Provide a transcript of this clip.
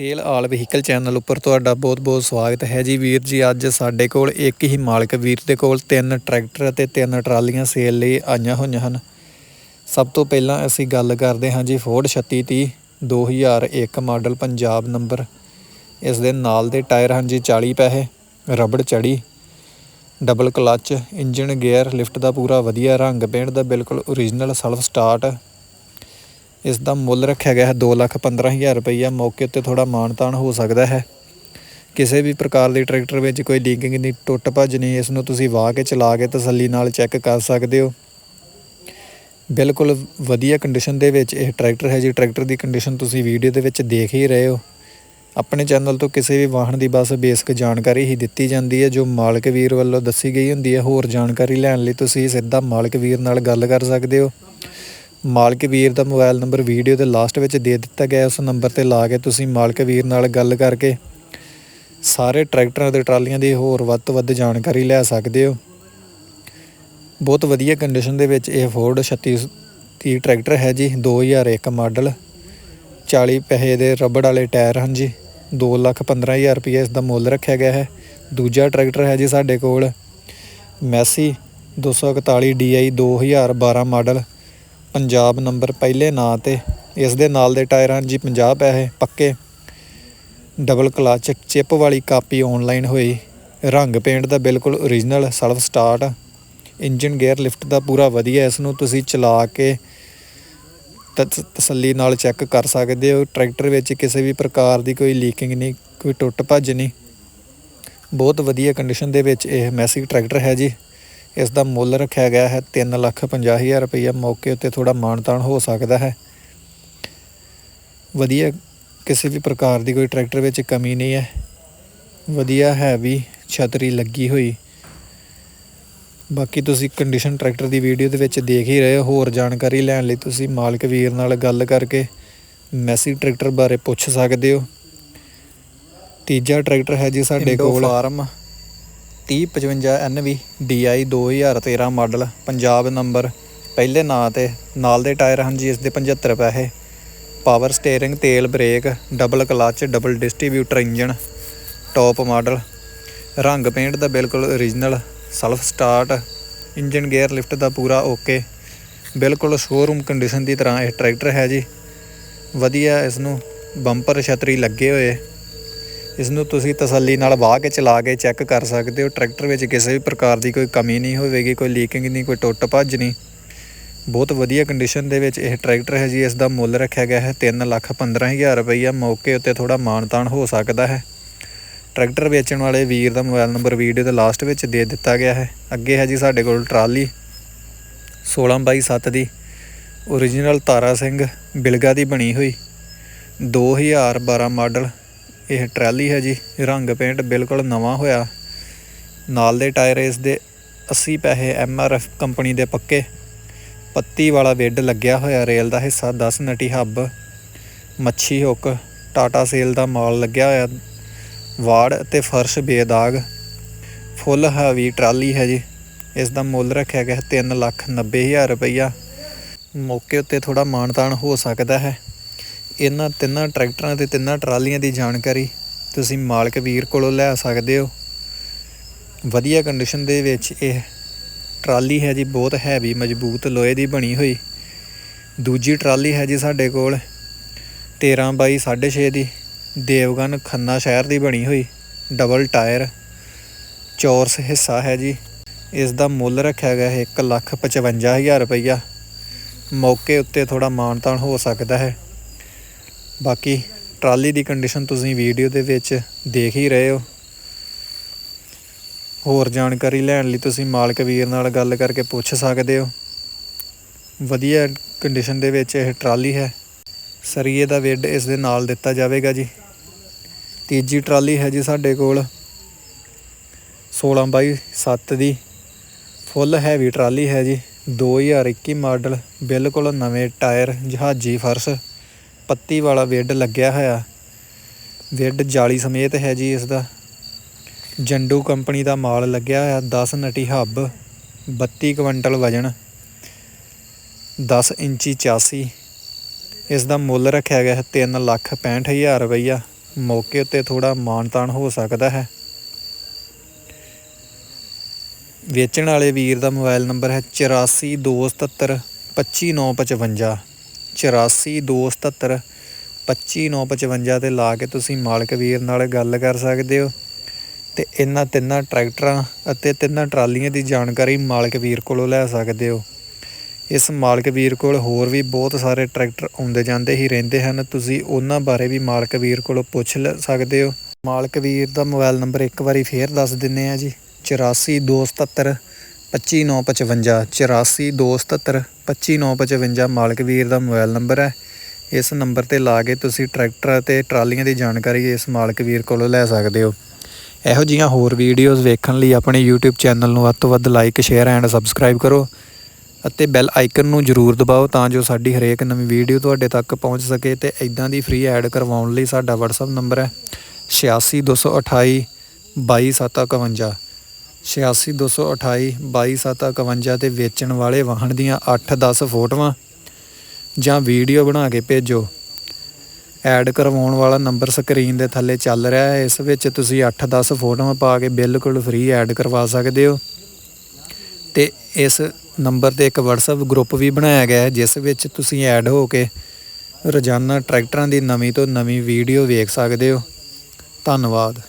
Sale ਆਲ vehicle channel ਉੱਪਰ ਤੁਹਾਡਾ ਬਹੁਤ-ਬਹੁਤ ਸਵਾਗਤ ਹੈ ਜੀ। ਵੀਰ ਜੀ, ਅੱਜ ਸਾਡੇ ਕੋਲ ਇੱਕ ਹੀ ਮਾਲਕ ਵੀਰ ਦੇ ਕੋਲ ਤਿੰਨ ਟਰੈਕਟਰ ਅਤੇ ਤਿੰਨ ਟਰਾਲੀਆਂ ਸੇਲ ਲਈ ਆਈਆਂ ਹੋਈਆਂ ਹਨ। ਸਭ ਤੋਂ ਪਹਿਲਾਂ ਅਸੀਂ ਗੱਲ ਕਰਦੇ ਹਾਂ ਜੀ ਫੋਰਡ 3630 2001 ਮਾਡਲ ਪੰਜਾਬ ਨੰਬਰ। ਇਸ ਦੇ ਨਾਲ ਦੇ ਟਾਇਰ ਹਨ ਜੀ 40 ਪੈਸੇ, ਰਬੜ ਚੜੀ, double clutch engine gear, lift ਦਾ ਪੂਰਾ ਵਧੀਆ ਰੰਗ ਪੇਂਟ ਦਾ ਬਿਲਕੁਲ ਓਰੀਜਨਲ ਸਲਫ ਸਟਾਰਟ ਇਸ ਦਾ ਮੁੱਲ ਰੱਖਿਆ ਗਿਆ ਹੈ 215000 ਰੁਪਈਆ। ਮੌਕੇ ਉੱਤੇ ਥੋੜਾ ਮਾਨਤਾਨ ਹੋ ਸਕਦਾ ਹੈ। ਕਿਸੇ ਵੀ ਪ੍ਰਕਾਰ ਦੀ ਟਰੈਕਟਰ ਵਿੱਚ ਕੋਈ ਲੀਕਿੰਗ ਨਹੀਂ ਟੁੱਟ ਭੱਜ ਨਹੀਂ, ਇਸ ਨੂੰ ਤੁਸੀਂ ਵਾਹ ਕੇ ਚਲਾ ਕੇ ਤਸੱਲੀ ਨਾਲ ਚੈੱਕ ਕਰ ਸਕਦੇ ਹੋ। ਬਿਲਕੁਲ ਵਧੀਆ ਕੰਡੀਸ਼ਨ ਦੇ ਵਿੱਚ ਇਹ ਟਰੈਕਟਰ ਹੈ ਜੀ। ਟਰੈਕਟਰ ਦੀ ਕੰਡੀਸ਼ਨ ਤੁਸੀਂ ਵੀਡੀਓ ਦੇ ਵਿੱਚ ਦੇਖ ਹੀ ਰਹੇ ਹੋ। ਆਪਣੇ ਚੈਨਲ ਤੋਂ ਕਿਸੇ ਵੀ ਵਾਹਨ ਦੀ ਬਸ ਬੇਸਿਕ ਜਾਣਕਾਰੀ ਹੀ ਦਿੱਤੀ ਜਾਂਦੀ ਹੈ, ਜੋ ਮਾਲਕ ਵੀਰ ਵੱਲੋਂ ਦੱਸੀ ਗਈ ਹੁੰਦੀ ਹੈ। ਹੋਰ ਜਾਣਕਾਰੀ ਲੈਣ ਲਈ ਤੁਸੀਂ ਸਿੱਧਾ ਮਾਲਕ ਵੀਰ ਨਾਲ ਗੱਲ ਕਰ ਸਕਦੇ ਹੋ। ਮਾਲਕ ਵੀਰ ਦਾ ਮੋਬਾਈਲ ਨੰਬਰ ਵੀਡੀਓ ਦੇ ਲਾਸਟ ਵਿੱਚ ਦੇ ਦਿੱਤਾ ਗਿਆ ਉਸ ਨੰਬਰ ਤੇ ਲਾ ਕੇ ਤੁਸੀਂ ਮਾਲਕ ਵੀਰ ਨਾਲ ਗੱਲ ਕਰਕੇ ਸਾਰੇ ਟਰੈਕਟਰਾਂ ਤੇ ਟਰਾਲੀਆਂ ਦੀ ਹੋਰ ਵੱਧ ਤੋਂ ਵੱਧ ਜਾਣਕਾਰੀ ਲੈ ਸਕਦੇ ਹੋ। ਬਹੁਤ ਵਧੀਆ ਕੰਡੀਸ਼ਨ ਦੇ ਵਿੱਚ ਇਹ ਫੋਰਡ 3630 ਟਰੈਕਟਰ ਹੈ ਜੀ 2001 ਮਾਡਲ। 40 ਪੈਸੇ ਦੇ ਰਬੜ ਵਾਲੇ ਟਾਇਰ ਹਨ ਜੀ 215000 ਰੁਪਏ ਇਸ ਦਾ ਮੁੱਲ ਰੱਖਿਆ ਗਿਆ ਹੈ। ਦੂਜਾ ਟਰੈਕਟਰ ਹੈ ਜੀ ਸਾਡੇ ਕੋਲ Massey 241 DI 2012 model. Punjab number ਪਹਿਲੇ ਨਾਂ ਤੇ। ਇਸ ਦੇ ਨਾਲ ਦੇ ਟਾਇਰ ਹਨ ਜੀ 50 ਪੈਸੇ, ਪੱਕੇ। ਡਬਲ ਕਲਚ, ਚਿਪ ਵਾਲੀ ਕਾਪੀ ਆਨਲਾਈਨ ਹੋਈ। ਰੰਗ ਪੇਂਟ ਦਾ ਬਿਲਕੁਲ original self start engine gear lift ਦਾ ਪੂਰਾ ਵਧੀਆ, ਇਸ ਨੂੰ ਤੁਸੀਂ ਚਲਾ ਕੇ ਤਸ- ਤਸੱਲੀ ਨਾਲ ਚੈੱਕ ਕਰ ਸਕਦੇ ਹੋ। ਟਰੈਕਟਰ ਵਿੱਚ ਕਿਸੇ ਵੀ ਪ੍ਰਕਾਰ ਦੀ ਕੋਈ ਲੀਕਿੰਗ ਨਹੀਂ, ਕੋਈ ਟੁੱਟ ਭੱਜ ਨਹੀਂ। ਬਹੁਤ ਵਧੀਆ ਕੰਡੀਸ਼ਨ ਦੇ ਵਿੱਚ ਇਹ ਮੈਸੀ ਟਰੈਕਟਰ ਹੈ ਜੀ। ਇਸ ਦਾ ਮੁੱਲ ਰੱਖਿਆ ਗਿਆ ਹੈ 350000 ਰੁਪਏ ਮੌਕੇ ਉੱਤੇ ਥੋੜਾ ਮਾਨਤਾਨ ਹੋ ਸਕਦਾ ਹੈ। ਵਧੀਆ ਕਿਸੇ ਵੀ ਪ੍ਰਕਾਰ ਦੀ ਕੋਈ ਟਰੈਕਟਰ ਵਿੱਚ ਕਮੀ ਨਹੀਂ ਹੈ। ਵਧੀਆ ਹੈਵੀ ਛਤਰੀ ਲੱਗੀ ਹੋਈ। ਬਾਕੀ ਤੁਸੀਂ ਕੰਡੀਸ਼ਨ ਟਰੈਕਟਰ ਦੀ ਵੀਡੀਓ ਦੇ ਵਿੱਚ ਦੇਖ ਹੀ ਰਹੇ ਹੋ। ਹੋਰ ਜਾਣਕਾਰੀ ਲੈਣ ਲਈ ਤੁਸੀਂ ਮਾਲਕ ਵੀਰ ਨਾਲ ਗੱਲ ਕਰਕੇ ਮੈਸੀ ਟਰੈਕਟਰ ਬਾਰੇ ਪੁੱਛ ਸਕਦੇ ਹੋ। ਤੀਜਾ ਟਰੈਕਟਰ ਹੈ ਜੀ ਸਾਡੇ ਕੋਲ। Farm 3055 NV DI 2013 model, Punjab number, ਪਹਿਲੇ ਨਾਂ ਤੇ, ਨਾਲ ਦੇ ਟਾਇਰ ਹਨ ਜੀ, ਇਸ ਦੇ 75 ਪੈਸੇ। ਪਾਵਰ ਸਟੀਅਰਿੰਗ, ਤੇਲ brake double clutch double distributor engine top model ਰੰਗ ਪੇਂਟ ਦਾ ਬਿਲਕੁਲ original self start engine gear lift ਦਾ ਪੂਰਾ ਓਕੇ ਬਿਲਕੁਲ ਸ਼ੋਰੂਮ ਕੰਡੀਸ਼ਨ ਦੀ ਤਰ੍ਹਾਂ ਇਹ ਟਰੈਕਟਰ ਹੈ ਜੀ। ਵਧੀਆ ਇਸ ਨੂੰ ਬੰਪਰ ਛਤਰੀ ਲੱਗੇ ਹੋਏ। ਇਸ ਨੂੰ ਤੁਸੀਂ ਤਸੱਲੀ ਨਾਲ ਵਾਹ ਕੇ ਚਲਾ ਕੇ ਚੈੱਕ ਕਰ ਸਕਦੇ ਹੋ। ਟਰੈਕਟਰ ਵਿੱਚ ਕਿਸੇ ਵੀ ਪ੍ਰਕਾਰ ਦੀ ਕੋਈ ਕਮੀ ਨਹੀਂ ਹੋਵੇਗੀ, ਕੋਈ ਲੀਕਿੰਗ ਨਹੀਂ, ਕੋਈ ਟੁੱਟ ਭੱਜ ਨਹੀਂ। ਬਹੁਤ ਵਧੀਆ ਕੰਡੀਸ਼ਨ ਦੇ ਵਿੱਚ ਇਹ ਟਰੈਕਟਰ ਹੈ ਜੀ, ਇਸ ਦਾ ਮੁੱਲ ਰੱਖਿਆ ਗਿਆ ਹੈ 315000 ਰੁਪਈਆ। ਮੌਕੇ ਉੱਤੇ ਥੋੜਾ ਮਾਨਤਾਨ ਹੋ ਸਕਦਾ ਹੈ। ਟਰੈਕਟਰ ਵੇਚਣ ਵਾਲੇ ਵੀਰ ਦਾ ਮੋਬਾਈਲ ਨੰਬਰ ਵੀਡੀਓ ਦੇ ਲਾਸਟ ਵਿੱਚ ਦੇ ਦਿੱਤਾ ਗਿਆ ਹੈ। ਅੱਗੇ ਹੈ ਜੀ ਸਾਡੇ ਕੋਲ ਟਰਾਲੀ 16 ਬਾਈ 7 ਦੀ। ਓਰੀਜਨਲ ਤਾਰਾ ਸਿੰਘ ਬਿਲਗਾ ਦੀ ਬਣੀ ਹੋਈ। 2012 ਮਾਡਲ ਇਹ ਟਰਾਲੀ ਹੈ ਜੀ, ਰੰਗ ਪੇਂਟ ਬਿਲਕੁਲ ਨਵਾਂ ਹੋਇਆ। ਨਾਲ ਦੇ ਟਾਇਰ ਇਸ ਦੇ 80 ਪੈਸੇ ਐਮਆਰਐਫ ਕੰਪਨੀ ਦੇ ਪੱਕੇ। ਪੱਤੀ ਵਾਲਾ ਵਿੱਡ ਲੱਗਿਆ ਹੋਇਆ, ਰੇਲ ਦਾ ਹਿੱਸਾ 10 ਨਟੀ ਹੱਬ, ਮੱਛੀ ਹੁੱਕ, ਟਾਟਾ ਸੇਲ ਦਾ ਮਾਲ ਲੱਗਿਆ ਹੋਇਆ, ਵਾੜ ਅਤੇ ਫਰਸ਼ ਬੇਦਾਗ। ਫੁੱਲ ਹਾਵੀ ਟਰਾਲੀ ਹੈ ਜੀ ਇਸ ਦਾ ਮੁੱਲ ਰੱਖਿਆ ਗਿਆ 390000 ਰੁਪਈਆ। ਮੌਕੇ ਉੱਤੇ ਥੋੜਾ ਮਾਨਤਾਨ ਹੋ ਸਕਦਾ ਹੈ। ਇਹਨਾਂ ਤਿੰਨਾਂ ਟਰੈਕਟਰਾਂ ਤੇ ਤਿੰਨਾਂ ਟਰਾਲੀਆਂ ਦੀ ਜਾਣਕਾਰੀ ਤੁਸੀਂ ਮਾਲਕ ਵੀਰ ਕੋਲੋਂ ਲੈ ਸਕਦੇ ਹੋ। ਵਧੀਆ ਕੰਡੀਸ਼ਨ ਦੇ ਵਿੱਚ ਇਹ ਟਰਾਲੀ ਹੈ ਜੀ, ਬਹੁਤ ਹੈਵੀ ਮਜ਼ਬੂਤ ਲੋਹੇ ਦੀ ਬਣੀ ਹੋਈ। ਦੂਜੀ ਟਰਾਲੀ ਹੈ ਜੀ ਸਾਡੇ ਕੋਲ 13 ਬਾਈ 6.5 ਦੀ, ਦੇਵਗਨ ਖੰਨਾ ਸ਼ਹਿਰ ਦੀ ਬਣੀ ਹੋਈ ਡਬਲ ਟਾਇਰ ਚੌਰਸ ਹਿੱਸਾ ਹੈ ਜੀ। ਇਸ ਦਾ ਮੁੱਲ ਰੱਖਿਆ ਗਿਆ ਹੈ 155000 ਰੁਪਈਆ। ਮੌਕੇ ਉੱਤੇ ਥੋੜਾ ਮਾਨਤਾਨ ਹੋ ਸਕਦਾ ਹੈ। ਬਾਕੀ ਟਰਾਲੀ ਦੀ ਕੰਡੀਸ਼ਨ ਤੁਸੀਂ ਵੀਡੀਓ ਦੇ ਵਿੱਚ ਦੇਖ ਹੀ ਰਹੇ ਹੋ। ਹੋਰ ਜਾਣਕਾਰੀ ਲੈਣ ਲਈ ਤੁਸੀਂ ਮਾਲਕ ਵੀਰ ਨਾਲ ਗੱਲ ਕਰਕੇ ਪੁੱਛ ਸਕਦੇ ਹੋ। ਵਧੀਆ ਕੰਡੀਸ਼ਨ ਦੇ ਵਿੱਚ ਇਹ ਟਰਾਲੀ ਹੈ। ਸਰੀਏ ਦਾ ਵਿੱਡ ਇਸ ਦੇ ਨਾਲ ਦਿੱਤਾ ਜਾਵੇਗਾ ਜੀ। ਤੀਜੀ ਟਰਾਲੀ ਹੈ ਜੀ ਸਾਡੇ ਕੋਲ 16 by 7 the. Full heavy trolley ਹੈ ਜੀ। 2021 ਮਾਡਲ, ਬਿਲਕੁਲ ਨਵੇਂ ਟਾਇਰ, ਜਹਾਜ਼ੀ ਫਰਸ਼। ਪੱਤੀ ਵਾਲਾ ਵਿੱਡ ਲੱਗਿਆ ਹੋਇਆ। ਵਿੱਡ ਜਾਲੀ ਸਮੇਤ ਹੈ ਜੀ ਇਸ ਦਾ ਜੰਡੂ ਕੰਪਨੀ ਦਾ ਮਾਲ ਲੱਗਿਆ ਹੋਇਆ 10 ਨਟੀ ਹੱਬ 32 ਕੁਇੰਟਲ ਵਜਨ 10 ਇੰਚੀ ਚਾਸੀ। ਇਸ ਦਾ ਮੁੱਲ ਰੱਖਿਆ ਗਿਆ ਹੈ 3 ਲੱਖ 65000 ਰੁਪਈਆ। ਮੌਕੇ ਉੱਤੇ ਥੋੜਾ ਮਾਨਤਾਨ ਹੋ ਸਕਦਾ ਹੈ। ਵੇਚਣ ਵਾਲੇ ਵੀਰ ਦਾ ਮੋਬਾਈਲ ਨੰਬਰ ਹੈ 8427 25955 8427 25955 ਤੇ ਲਾ ਕੇ ਤੁਸੀਂ ਮਾਲਕ ਵੀਰ ਨਾਲ ਗੱਲ ਕਰ ਸਕਦੇ ਹੋ। ਤੇ ਇਹਨਾਂ ਤਿੰਨਾਂ ਟਰੈਕਟਰਾਂ ਅਤੇ ਤਿੰਨਾਂ ਟਰਾਲੀਆਂ ਦੀ ਜਾਣਕਾਰੀ ਮਾਲਕ ਵੀਰ ਕੋਲੋਂ ਲੈ ਸਕਦੇ ਹੋ। ਇਸ ਮਾਲਕ ਵੀਰ ਕੋਲ ਹੋਰ ਵੀ ਬਹੁਤ ਸਾਰੇ ਟਰੈਕਟਰ ਆਉਂਦੇ ਜਾਂਦੇ ਹੀ ਰਹਿੰਦੇ ਹਨ। ਤੁਸੀਂ ਉਹਨਾਂ ਬਾਰੇ ਵੀ ਮਾਲਕ ਵੀਰ ਕੋਲੋਂ ਪੁੱਛ ਲੈ ਸਕਦੇ ਹੋ। ਮਾਲਕ ਵੀਰ ਦਾ ਮੋਬਾਈਲ ਨੰਬਰ ਇੱਕ ਵਾਰੀ ਫੇਰ ਦੱਸ ਦਿੰਨੇ ਆ ਜੀ। 8427 25955 8427 25955 ਮਾਲਕ ਵੀਰ ਦਾ ਮੋਬਾਈਲ ਨੰਬਰ ਹੈ। ਇਸ ਨੰਬਰ ਤੇ ਲਾ ਕੇ ਤੁਸੀਂ ਟਰੈਕਟਰ ਅਤੇ ਟਰਾਲੀਆਂ ਦੀ ਜਾਣਕਾਰੀ ਇਸ ਮਾਲਕ ਵੀਰ ਕੋਲੋਂ ਲੈ ਸਕਦੇ ਹੋ। ਇਹੋ ਜਿਹੀਆਂ ਹੋਰ ਵੀਡੀਓਜ਼ ਵੇਖਣ ਲਈ ਆਪਣੇ YouTube ਚੈਨਲ ਨੂੰ ਵੱਧ ਤੋਂ ਵੱਧ ਲਾਈਕ ਸ਼ੇਅਰ ਐਂਡ ਸਬਸਕ੍ਰਾਈਬ ਕਰੋ ਅਤੇ ਬੈਲ ਆਈਕਨ ਨੂੰ ਜ਼ਰੂਰ ਦਬਾਓ ਤਾਂ ਜੋ ਸਾਡੀ ਹਰੇਕ ਨਵੀਂ ਵੀਡੀਓ ਤੁਹਾਡੇ ਤੱਕ ਪਹੁੰਚ ਸਕੇ ਤੇ ਇਦਾਂ ਦੀ ਫ੍ਰੀ ਐਡ ਕਰਵਾਉਣ ਲਈ ਸਾਡਾ WhatsApp ਨੰਬਰ ਹੈ 86228 22751 86228 22751 ਤੇ ਵੇਚਣ ਵਾਲੇ ਵਾਹਨ ਦੀਆਂ 8-10 ਫੋਟੋਆਂ ਜਾਂ ਵੀਡੀਓ ਬਣਾ ਕੇ ਭੇਜੋ। ਐਡ ਕਰਵਾਉਣ ਵਾਲਾ ਨੰਬਰ ਸਕਰੀਨ ਦੇ ਥੱਲੇ ਚੱਲ ਰਿਹਾ ਹੈ। ਇਸ ਵਿੱਚ ਤੁਸੀਂ 8-10 ਫੋਟੋਆਂ ਪਾ ਕੇ ਬਿਲਕੁਲ ਫ੍ਰੀ ਐਡ ਕਰਵਾ ਸਕਦੇ ਹੋ। ਤੇ ਇਸ ਨੰਬਰ ਤੇ ਇੱਕ WhatsApp ਗਰੁੱਪ ਵੀ ਬਣਾਇਆ ਗਿਆ ਹੈ, ਜਿਸ ਵਿੱਚ ਤੁਸੀਂ ਐਡ ਹੋ ਕੇ ਰੋਜ਼ਾਨਾ ਟਰੈਕਟਰਾਂ ਦੀ ਨਵੀਂ ਤੋਂ ਨਵੀਂ ਵੀਡੀਓ ਵੇਖ ਸਕਦੇ ਹੋ। ਧੰਨਵਾਦ।